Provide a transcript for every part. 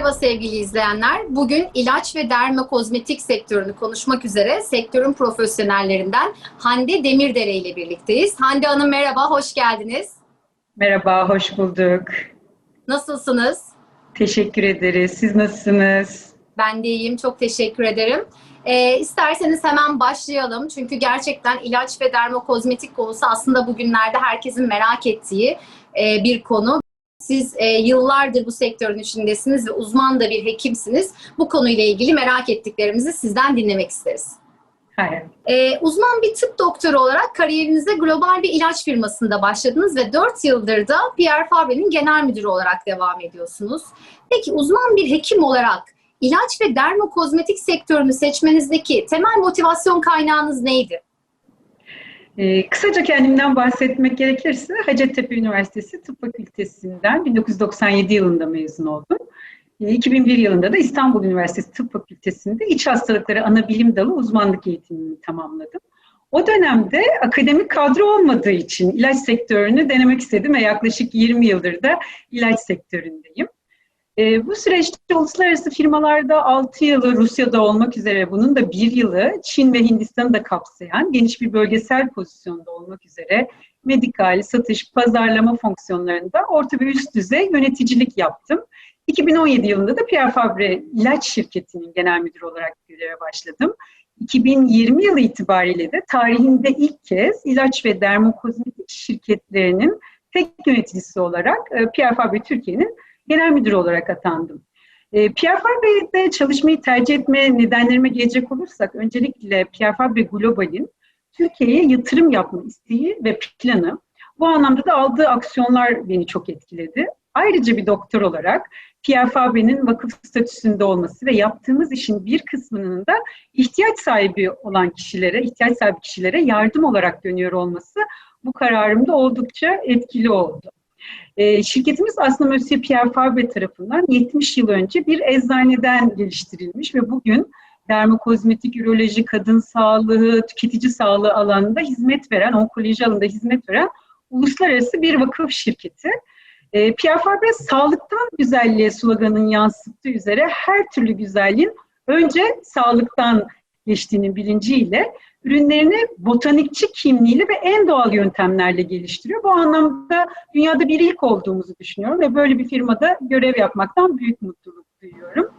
merhaba sevgili izleyenler. Bugün ilaç ve dermokozmetik sektörünü konuşmak üzere sektörün profesyonellerinden Hande Demirdere ile birlikteyiz. Hande Hanım merhaba, hoş geldiniz. Merhaba, hoş bulduk. Nasılsınız? Teşekkür ederiz. Siz nasılsınız? Ben de iyiyim, çok teşekkür ederim. Ee, isterseniz hemen başlayalım. Çünkü gerçekten ilaç ve dermokozmetik konusu aslında bugünlerde herkesin merak ettiği e, bir konu. Siz e, yıllardır bu sektörün içindesiniz ve uzman da bir hekimsiniz. Bu konuyla ilgili merak ettiklerimizi sizden dinlemek isteriz. Hayır. Ee, uzman bir tıp doktoru olarak kariyerinize global bir ilaç firmasında başladınız ve 4 yıldır da Pierre Fabre'nin genel müdürü olarak devam ediyorsunuz. Peki uzman bir hekim olarak ilaç ve dermokozmetik sektörünü seçmenizdeki temel motivasyon kaynağınız neydi? Ee, kısaca kendimden bahsetmek gerekirse Hacettepe Üniversitesi Tıp Fakültesinden 1997 yılında mezun oldum. Ee, 2001 yılında da İstanbul Üniversitesi Tıp Fakültesi'nde iç hastalıkları ana bilim dalı uzmanlık eğitimini tamamladım. O dönemde akademik kadro olmadığı için ilaç sektörünü denemek istedim ve yaklaşık 20 yıldır da ilaç sektöründeyim. E, bu süreçte uluslararası firmalarda 6 yılı Rusya'da olmak üzere bunun da 1 yılı Çin ve Hindistan'ı da kapsayan geniş bir bölgesel pozisyonda olmak üzere medikal, satış, pazarlama fonksiyonlarında orta ve üst düzey yöneticilik yaptım. 2017 yılında da Pierre Fabre ilaç şirketinin genel müdürü olarak göreve başladım. 2020 yılı itibariyle de tarihinde ilk kez ilaç ve dermokozmetik şirketlerinin tek yöneticisi olarak Pierre Fabre Türkiye'nin genel müdür olarak atandım. E, Pierre Fabre'de çalışmayı tercih etme nedenlerime gelecek olursak, öncelikle Pierre Fabre Global'in Türkiye'ye yatırım yapma isteği ve planı. Bu anlamda da aldığı aksiyonlar beni çok etkiledi. Ayrıca bir doktor olarak Pierre Fabre'nin vakıf statüsünde olması ve yaptığımız işin bir kısmının da ihtiyaç sahibi olan kişilere, ihtiyaç sahibi kişilere yardım olarak dönüyor olması bu kararımda oldukça etkili oldu. E, şirketimiz aslında Monsieur Pierre Fabre tarafından 70 yıl önce bir eczaneden geliştirilmiş ve bugün dermokozmetik, üroloji, kadın sağlığı, tüketici sağlığı alanında hizmet veren, onkoloji alanında hizmet veren uluslararası bir vakıf şirketi. E, Pierre Fabre sağlıktan güzelliğe sloganın yansıttığı üzere her türlü güzelliğin önce sağlıktan geçtiğinin bilinciyle ürünlerini botanikçi kimliğiyle ve en doğal yöntemlerle geliştiriyor. Bu anlamda dünyada bir ilk olduğumuzu düşünüyorum ve böyle bir firmada görev yapmaktan büyük mutluluk duyuyorum.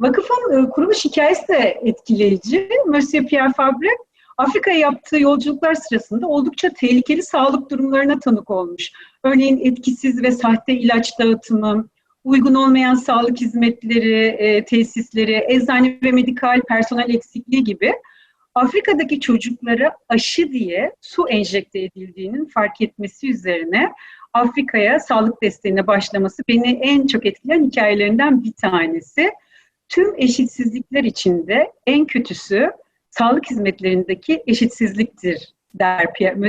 Vakıfın e, kuruluş hikayesi de etkileyici. Monsieur Pierre Fabre Afrika'ya yaptığı yolculuklar sırasında oldukça tehlikeli sağlık durumlarına tanık olmuş. Örneğin etkisiz ve sahte ilaç dağıtımı, uygun olmayan sağlık hizmetleri, e, tesisleri, eczane ve medikal personel eksikliği gibi Afrika'daki çocuklara aşı diye su enjekte edildiğinin fark etmesi üzerine Afrika'ya sağlık desteğine başlaması beni en çok etkileyen hikayelerinden bir tanesi. Tüm eşitsizlikler içinde en kötüsü sağlık hizmetlerindeki eşitsizliktir der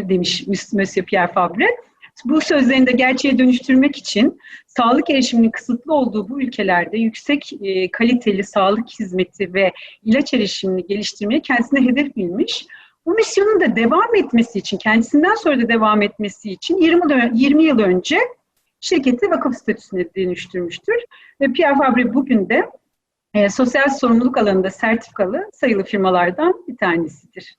demiş Monsieur Pierre Fabre. Bu sözlerini de gerçeğe dönüştürmek için sağlık erişiminin kısıtlı olduğu bu ülkelerde yüksek e, kaliteli sağlık hizmeti ve ilaç erişimini geliştirmeyi kendisine hedef bilmiş. Bu misyonun da devam etmesi için, kendisinden sonra da devam etmesi için 20, 20 yıl önce şirketi vakıf statüsüne dönüştürmüştür. Ve Pierre Fabre bugün de e, sosyal sorumluluk alanında sertifikalı sayılı firmalardan bir tanesidir.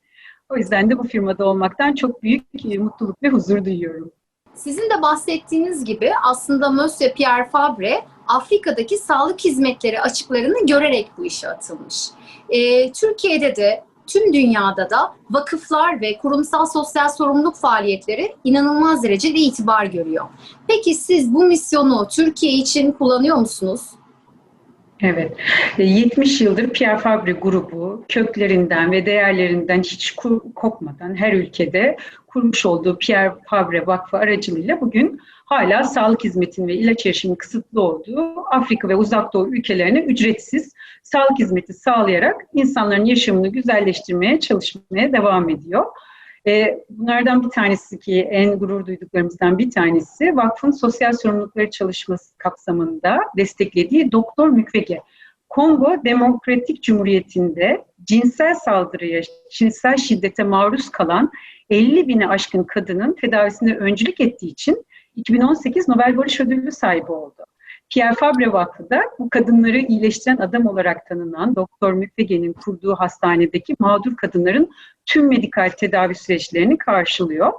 O yüzden de bu firmada olmaktan çok büyük e, mutluluk ve huzur duyuyorum. Sizin de bahsettiğiniz gibi aslında Monsieur Pierre Fabre Afrika'daki sağlık hizmetleri açıklarını görerek bu işe atılmış. Ee, Türkiye'de de tüm dünyada da vakıflar ve kurumsal sosyal sorumluluk faaliyetleri inanılmaz derecede itibar görüyor. Peki siz bu misyonu Türkiye için kullanıyor musunuz? Evet, 70 e, yıldır Pierre Fabre grubu köklerinden ve değerlerinden hiç kopmadan her ülkede kurmuş olduğu Pierre Fabre Vakfı aracılığıyla bugün hala sağlık hizmetinin ve ilaç erişiminin kısıtlı olduğu Afrika ve Uzak Doğu ülkelerine ücretsiz sağlık hizmeti sağlayarak insanların yaşamını güzelleştirmeye çalışmaya devam ediyor. E, bunlardan bir tanesi ki en gurur duyduklarımızdan bir tanesi vakfın sosyal sorumlulukları çalışması kapsamında desteklediği Doktor Mükwege. Kongo Demokratik Cumhuriyeti'nde cinsel saldırıya, cinsel şiddete maruz kalan 50 bini aşkın kadının tedavisine öncülük ettiği için 2018 Nobel Barış Ödülü sahibi oldu. Pierre Fabre Vakfı da bu kadınları iyileştiren adam olarak tanınan Doktor Müfege'nin kurduğu hastanedeki mağdur kadınların tüm medikal tedavi süreçlerini karşılıyor.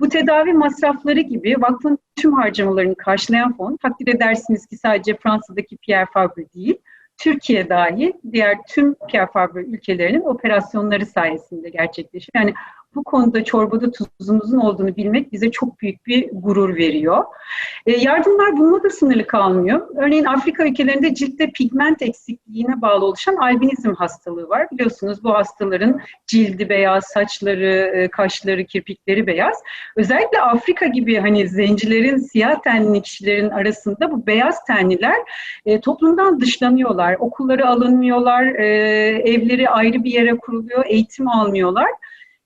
Bu tedavi masrafları gibi vakfın tüm harcamalarını karşılayan fon, takdir edersiniz ki sadece Fransa'daki Pierre Fabre değil, Türkiye dahil diğer tüm Pierre Fabre ülkelerinin operasyonları sayesinde gerçekleşiyor. Yani bu konuda çorbada tuzumuzun olduğunu bilmek bize çok büyük bir gurur veriyor. E, yardımlar bununla da sınırlı kalmıyor. Örneğin Afrika ülkelerinde ciltte pigment eksikliğine bağlı oluşan albinizm hastalığı var. Biliyorsunuz bu hastaların cildi beyaz, saçları, kaşları, kirpikleri beyaz. Özellikle Afrika gibi hani zencilerin, siyah tenli kişilerin arasında bu beyaz tenliler e, toplumdan dışlanıyorlar. Okulları alınmıyorlar, e, evleri ayrı bir yere kuruluyor, eğitim almıyorlar.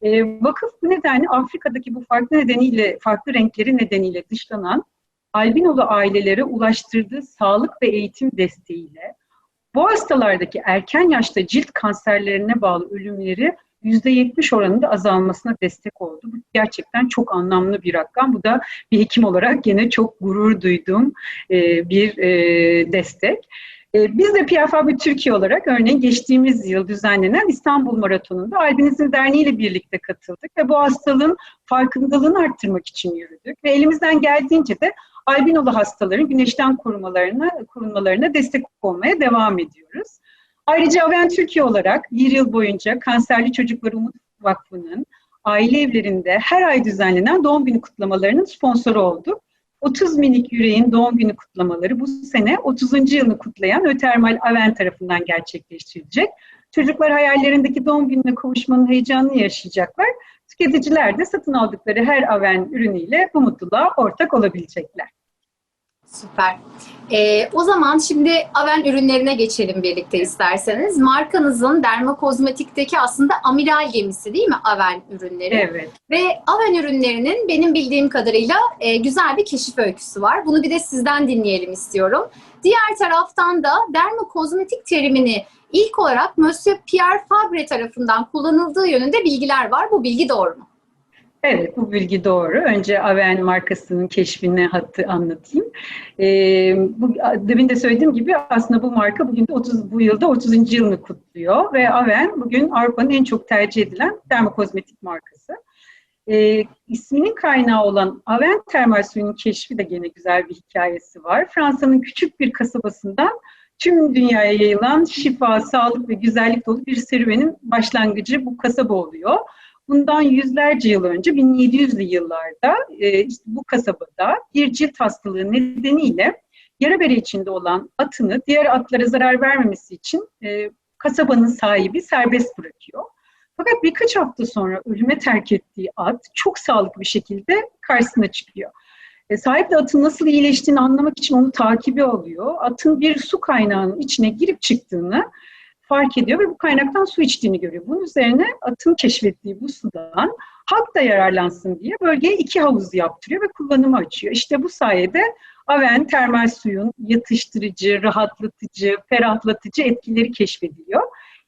E, vakıf bu nedenle Afrika'daki bu farklı nedeniyle, farklı renkleri nedeniyle dışlanan albinolu ailelere ulaştırdığı sağlık ve eğitim desteğiyle bu hastalardaki erken yaşta cilt kanserlerine bağlı ölümleri %70 oranında azalmasına destek oldu. Bu gerçekten çok anlamlı bir rakam. Bu da bir hekim olarak gene çok gurur duyduğum e, bir e, destek. Biz de Fabre Türkiye olarak örneğin geçtiğimiz yıl düzenlenen İstanbul Maratonu'nda Albinizm Derneği ile birlikte katıldık ve bu hastalığın farkındalığını arttırmak için yürüdük ve elimizden geldiğince de albinolu hastaların güneşten korumalarına, korunmalarına destek olmaya devam ediyoruz. Ayrıca Aven Türkiye olarak bir yıl boyunca Kanserli Çocuklar Umut Vakfı'nın aile evlerinde her ay düzenlenen doğum günü kutlamalarının sponsoru olduk. 30 minik yüreğin doğum günü kutlamaları bu sene 30. yılını kutlayan Ötermal Aven tarafından gerçekleştirilecek. Çocuklar hayallerindeki doğum gününe kavuşmanın heyecanını yaşayacaklar. Tüketiciler de satın aldıkları her Aven ürünüyle bu mutluluğa ortak olabilecekler. Süper. Ee, o zaman şimdi Aven ürünlerine geçelim birlikte isterseniz. Markanızın dermakozmetikteki aslında amiral gemisi değil mi Aven ürünleri? Evet. Ve Aven ürünlerinin benim bildiğim kadarıyla e, güzel bir keşif öyküsü var. Bunu bir de sizden dinleyelim istiyorum. Diğer taraftan da dermakozmetik terimini ilk olarak Monsieur Pierre Fabre tarafından kullanıldığı yönünde bilgiler var. Bu bilgi doğru mu? Evet, bu bilgi doğru. Önce Aven markasının keşfine hattı anlatayım. Ee, bu, demin de söylediğim gibi aslında bu marka bugün de 30, bu yılda 30. yılını kutluyor ve Aven bugün Avrupa'nın en çok tercih edilen dermokozmetik markası. Ee, isminin kaynağı olan Aven termal suyunun keşfi de gene güzel bir hikayesi var. Fransa'nın küçük bir kasabasından tüm dünyaya yayılan şifa, sağlık ve güzellik dolu bir serüvenin başlangıcı bu kasaba oluyor. Bundan yüzlerce yıl önce 1700'lü yıllarda e, işte bu kasabada bir cilt hastalığı nedeniyle yara bere içinde olan atını diğer atlara zarar vermemesi için e, kasabanın sahibi serbest bırakıyor. Fakat birkaç hafta sonra ölüme terk ettiği at çok sağlıklı bir şekilde karşısına çıkıyor. E, sahip de atın nasıl iyileştiğini anlamak için onu takibi alıyor. Atın bir su kaynağının içine girip çıktığını fark ediyor ve bu kaynaktan su içtiğini görüyor. Bunun üzerine atın keşfettiği bu sudan halk da yararlansın diye bölgeye iki havuz yaptırıyor ve kullanıma açıyor. İşte bu sayede Aven termal suyun yatıştırıcı, rahatlatıcı, ferahlatıcı etkileri keşfediliyor.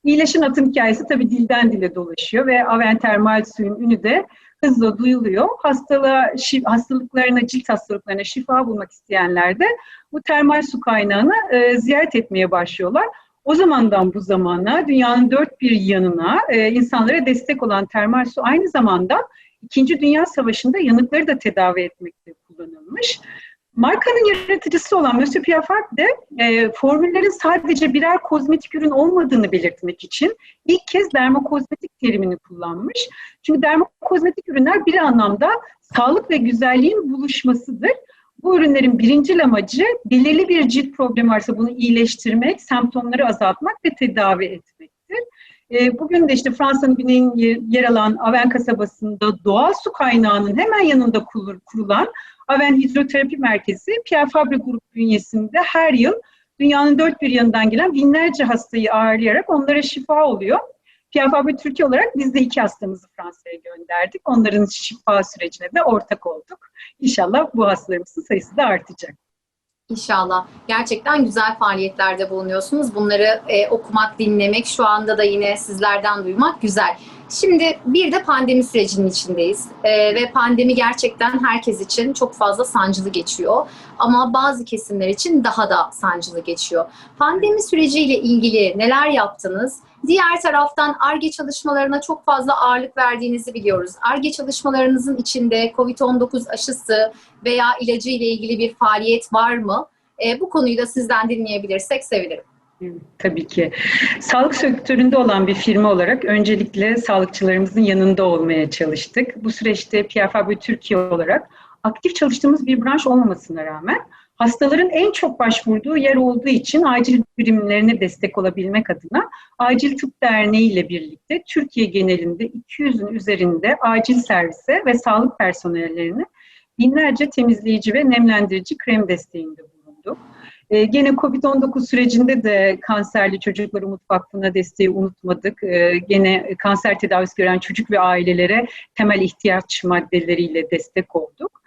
İyileşen atın hikayesi tabii dilden dile dolaşıyor ve Aven termal suyun ünü de hızla duyuluyor. Hastalığa, hastalıklarına, cilt hastalıklarına şifa bulmak isteyenler de bu termal su kaynağını e, ziyaret etmeye başlıyorlar. O zamandan bu zamana dünyanın dört bir yanına e, insanlara destek olan termal su aynı zamanda İkinci Dünya Savaşı'nda yanıkları da tedavi etmekte kullanılmış. Markanın yaratıcısı olan Monsieur Fabre de e, formüllerin sadece birer kozmetik ürün olmadığını belirtmek için ilk kez dermokozmetik terimini kullanmış. Çünkü dermokozmetik ürünler bir anlamda sağlık ve güzelliğin buluşmasıdır. Bu ürünlerin birinci amacı belirli bir cilt problemi varsa bunu iyileştirmek, semptomları azaltmak ve tedavi etmektir. Bugün de işte Fransa'nın güneyinde yer alan Aven kasabasında doğal su kaynağının hemen yanında kurulan Aven Hidroterapi Merkezi Pierre Fabre Grup bünyesinde her yıl dünyanın dört bir yanından gelen binlerce hastayı ağırlayarak onlara şifa oluyor. Pierre Fabre Türkiye olarak biz de iki hastamızı Fransa'ya gönderdik. Onların şifa sürecine de ortak olduk. İnşallah bu hastalarımızın sayısı da artacak. İnşallah. Gerçekten güzel faaliyetlerde bulunuyorsunuz. Bunları e, okumak, dinlemek, şu anda da yine sizlerden duymak güzel. Şimdi bir de pandemi sürecinin içindeyiz Ee, ve pandemi gerçekten herkes için çok fazla sancılı geçiyor ama bazı kesimler için daha da sancılı geçiyor. Pandemi süreciyle ilgili neler yaptınız? Diğer taraftan ARGE çalışmalarına çok fazla ağırlık verdiğinizi biliyoruz. ARGE çalışmalarınızın içinde COVID-19 aşısı veya ilacı ile ilgili bir faaliyet var mı? Ee, bu konuyu da sizden dinleyebilirsek sevinirim. Tabii ki. Sağlık sektöründe olan bir firma olarak öncelikle sağlıkçılarımızın yanında olmaya çalıştık. Bu süreçte Pierre Türkiye olarak aktif çalıştığımız bir branş olmamasına rağmen hastaların en çok başvurduğu yer olduğu için acil birimlerine destek olabilmek adına Acil Tıp Derneği ile birlikte Türkiye genelinde 200'ün üzerinde acil servise ve sağlık personellerine binlerce temizleyici ve nemlendirici krem desteğinde bulunduk. Ee, gene COVID-19 sürecinde de kanserli çocuklar Umut desteği unutmadık. Ee, gene kanser tedavisi gören çocuk ve ailelere temel ihtiyaç maddeleriyle destek olduk.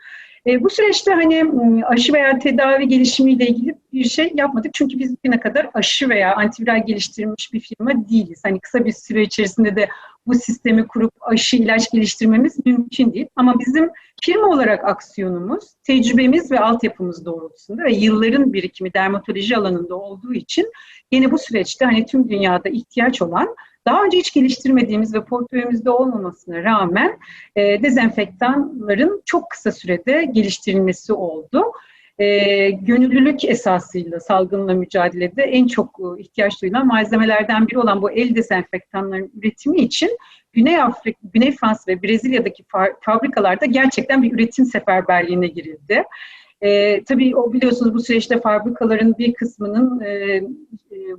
E, bu süreçte hani aşı veya tedavi gelişimiyle ilgili bir şey yapmadık. Çünkü biz bugüne kadar aşı veya antiviral geliştirmiş bir firma değiliz. Hani kısa bir süre içerisinde de bu sistemi kurup aşı ilaç geliştirmemiz mümkün değil. Ama bizim firma olarak aksiyonumuz, tecrübemiz ve altyapımız doğrultusunda ve yılların birikimi dermatoloji alanında olduğu için yine bu süreçte hani tüm dünyada ihtiyaç olan daha önce hiç geliştirmediğimiz ve portföyümüzde olmamasına rağmen e, dezenfektanların çok kısa sürede geliştirilmesi oldu. E, gönüllülük esasıyla salgınla mücadelede en çok e, ihtiyaç duyulan malzemelerden biri olan bu el dezenfektanların üretimi için Güney Afrika, Güney Fransa ve Brezilya'daki fabrikalarda gerçekten bir üretim seferberliğine girildi. E, tabii o biliyorsunuz bu süreçte fabrikaların bir kısmının e, e,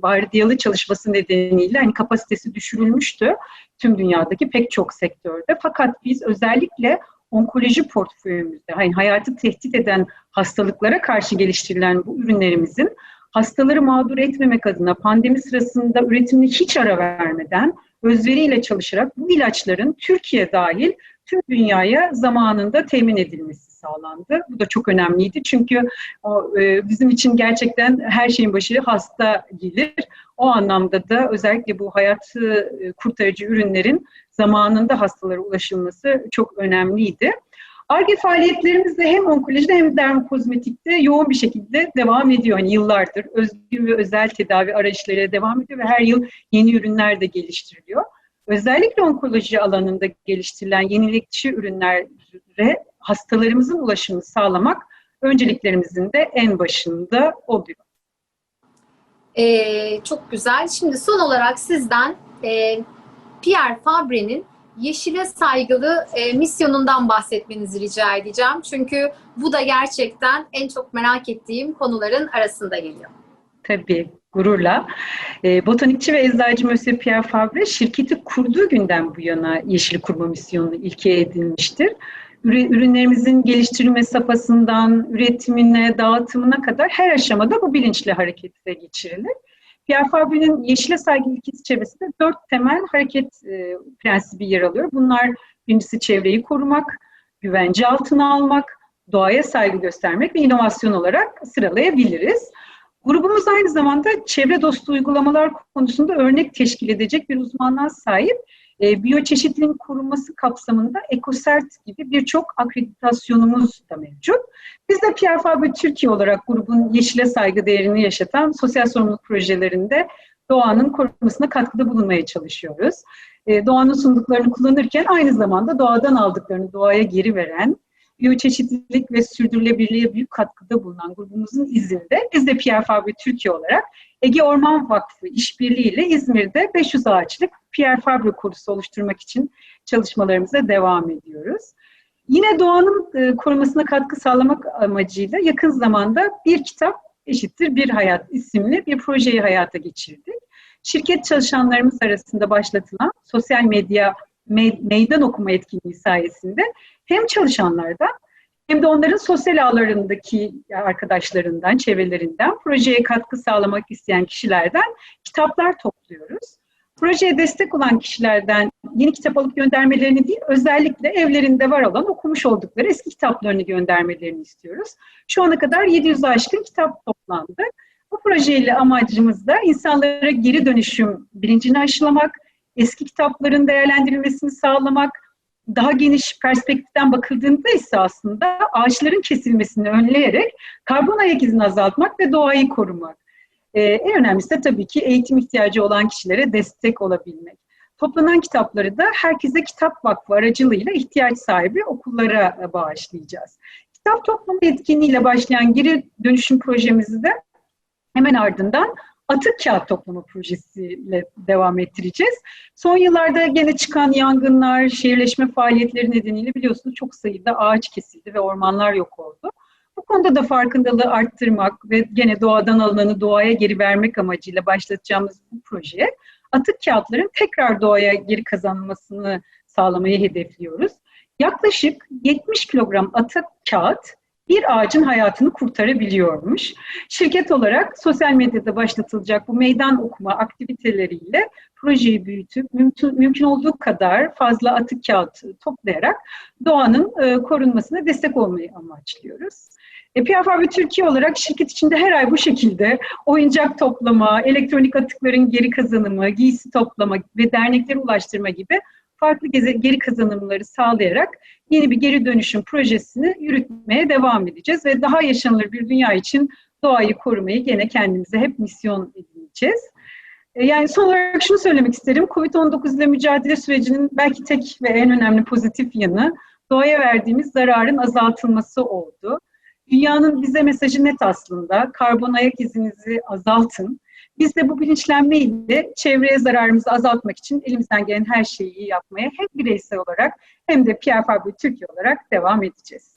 vardiyalı çalışması nedeniyle hani kapasitesi düşürülmüştü tüm dünyadaki pek çok sektörde. Fakat biz özellikle onkoloji portföyümüzde, hani hayatı tehdit eden hastalıklara karşı geliştirilen bu ürünlerimizin hastaları mağdur etmemek adına pandemi sırasında üretimini hiç ara vermeden özveriyle çalışarak bu ilaçların Türkiye dahil tüm dünyaya zamanında temin edilmesi sağlandı. Bu da çok önemliydi çünkü o, e, bizim için gerçekten her şeyin başı hasta gelir. O anlamda da özellikle bu hayatı e, kurtarıcı ürünlerin zamanında hastalara ulaşılması çok önemliydi. ARGE faaliyetlerimiz de hem onkolojide hem dermokozmetikte yoğun bir şekilde devam ediyor. Hani yıllardır özgün ve özel tedavi arayışları devam ediyor ve her yıl yeni ürünler de geliştiriliyor. Özellikle onkoloji alanında geliştirilen yenilikçi ürünlere hastalarımızın ulaşımını sağlamak önceliklerimizin de en başında oluyor. Ee, çok güzel. Şimdi son olarak sizden e, Pierre Fabre'nin Yeşile saygılı e, misyonundan bahsetmenizi rica edeceğim. Çünkü bu da gerçekten en çok merak ettiğim konuların arasında geliyor. Tabii, gururla. E, botanikçi ve eczacı Monsieur Pierre Fabre şirketi kurduğu günden bu yana Yeşil Kurma misyonunu ilke edinmiştir ürünlerimizin geliştirilme safhasından üretimine, dağıtımına kadar her aşamada bu bilinçle harekete geçirilir. Pierre Fabre'nin Yeşile Saygı ilkesi çevresinde dört temel hareket e, prensibi yer alıyor. Bunlar birincisi çevreyi korumak, güvence altına almak, doğaya saygı göstermek ve inovasyon olarak sıralayabiliriz. Grubumuz aynı zamanda çevre dostu uygulamalar konusunda örnek teşkil edecek bir uzmanlığa sahip e, biyoçeşitliliğin korunması kapsamında EcoCert gibi birçok akreditasyonumuz da mevcut. Biz de Pierre Fabre Türkiye olarak grubun yeşile saygı değerini yaşatan sosyal sorumluluk projelerinde doğanın korunmasına katkıda bulunmaya çalışıyoruz. E, doğanın sunduklarını kullanırken aynı zamanda doğadan aldıklarını doğaya geri veren, biyoçeşitlilik ve sürdürülebilirliğe büyük katkıda bulunan grubumuzun izinde biz de Pierre Fabre Türkiye olarak Ege Orman Vakfı işbirliğiyle İzmir'de 500 ağaçlık Pierre Fabre kursu oluşturmak için çalışmalarımıza devam ediyoruz. Yine doğanın e, korumasına katkı sağlamak amacıyla yakın zamanda bir kitap eşittir bir hayat isimli bir projeyi hayata geçirdik. Şirket çalışanlarımız arasında başlatılan sosyal medya meydan okuma etkinliği sayesinde hem çalışanlardan hem de onların sosyal ağlarındaki arkadaşlarından, çevrelerinden, projeye katkı sağlamak isteyen kişilerden kitaplar topluyoruz. Projeye destek olan kişilerden yeni kitap alıp göndermelerini değil, özellikle evlerinde var olan okumuş oldukları eski kitaplarını göndermelerini istiyoruz. Şu ana kadar 700 aşkın kitap toplandı. Bu projeyle amacımız da insanlara geri dönüşüm bilincini aşılamak, eski kitapların değerlendirilmesini sağlamak, daha geniş perspektiften bakıldığında ise aslında ağaçların kesilmesini önleyerek karbon ayak izini azaltmak ve doğayı korumak. Ee, en önemlisi de tabii ki eğitim ihtiyacı olan kişilere destek olabilmek. Toplanan kitapları da Herkese Kitap Vakfı aracılığıyla ihtiyaç sahibi okullara bağışlayacağız. Kitap toplama etkinliğiyle başlayan geri dönüşüm projemizi de hemen ardından atık kağıt toplama projesiyle devam ettireceğiz. Son yıllarda gene çıkan yangınlar, şehirleşme faaliyetleri nedeniyle biliyorsunuz çok sayıda ağaç kesildi ve ormanlar yok oldu. Bu konuda da farkındalığı arttırmak ve gene doğadan alınanı doğaya geri vermek amacıyla başlatacağımız bu projeye atık kağıtların tekrar doğaya geri kazanılmasını sağlamayı hedefliyoruz. Yaklaşık 70 kilogram atık kağıt bir ağacın hayatını kurtarabiliyormuş. Şirket olarak sosyal medyada başlatılacak bu meydan okuma aktiviteleriyle projeyi büyütüp mümkün, mümkün olduğu kadar fazla atık kağıt toplayarak doğanın e, korunmasına destek olmayı amaçlıyoruz. E, Fabre Türkiye olarak şirket içinde her ay bu şekilde oyuncak toplama, elektronik atıkların geri kazanımı, giysi toplama ve derneklere ulaştırma gibi farklı geri kazanımları sağlayarak yeni bir geri dönüşüm projesini yürütmeye devam edeceğiz ve daha yaşanılır bir dünya için doğayı korumayı gene kendimize hep misyon edineceğiz. Yani son olarak şunu söylemek isterim. Covid-19 ile mücadele sürecinin belki tek ve en önemli pozitif yanı doğaya verdiğimiz zararın azaltılması oldu. Dünyanın bize mesajı net aslında. Karbon ayak izinizi azaltın. Biz de bu bilinçlenmeyle çevreye zararımızı azaltmak için elimizden gelen her şeyi yapmaya hem bireysel olarak hem de Pierre Fabre Türkiye olarak devam edeceğiz.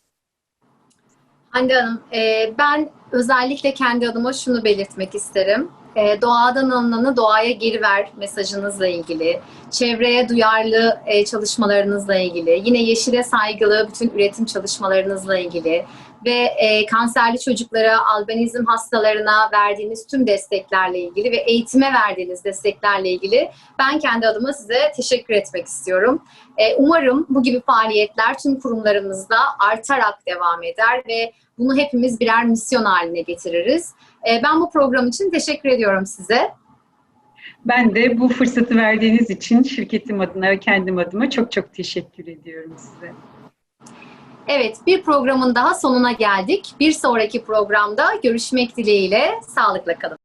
Hande Hanım, e, ben özellikle kendi adıma şunu belirtmek isterim. E, doğadan alınanı doğaya geri ver mesajınızla ilgili, çevreye duyarlı e, çalışmalarınızla ilgili, yine yeşile saygılı bütün üretim çalışmalarınızla ilgili ve e, kanserli çocuklara, albanizm hastalarına verdiğiniz tüm desteklerle ilgili ve eğitime verdiğiniz desteklerle ilgili ben kendi adıma size teşekkür etmek istiyorum. E, umarım bu gibi faaliyetler tüm kurumlarımızda artarak devam eder ve bunu hepimiz birer misyon haline getiririz. E, ben bu program için teşekkür ediyorum size. Ben de bu fırsatı verdiğiniz için şirketim adına ve kendim adıma çok çok teşekkür ediyorum size. Evet, bir programın daha sonuna geldik. Bir sonraki programda görüşmek dileğiyle. Sağlıkla kalın.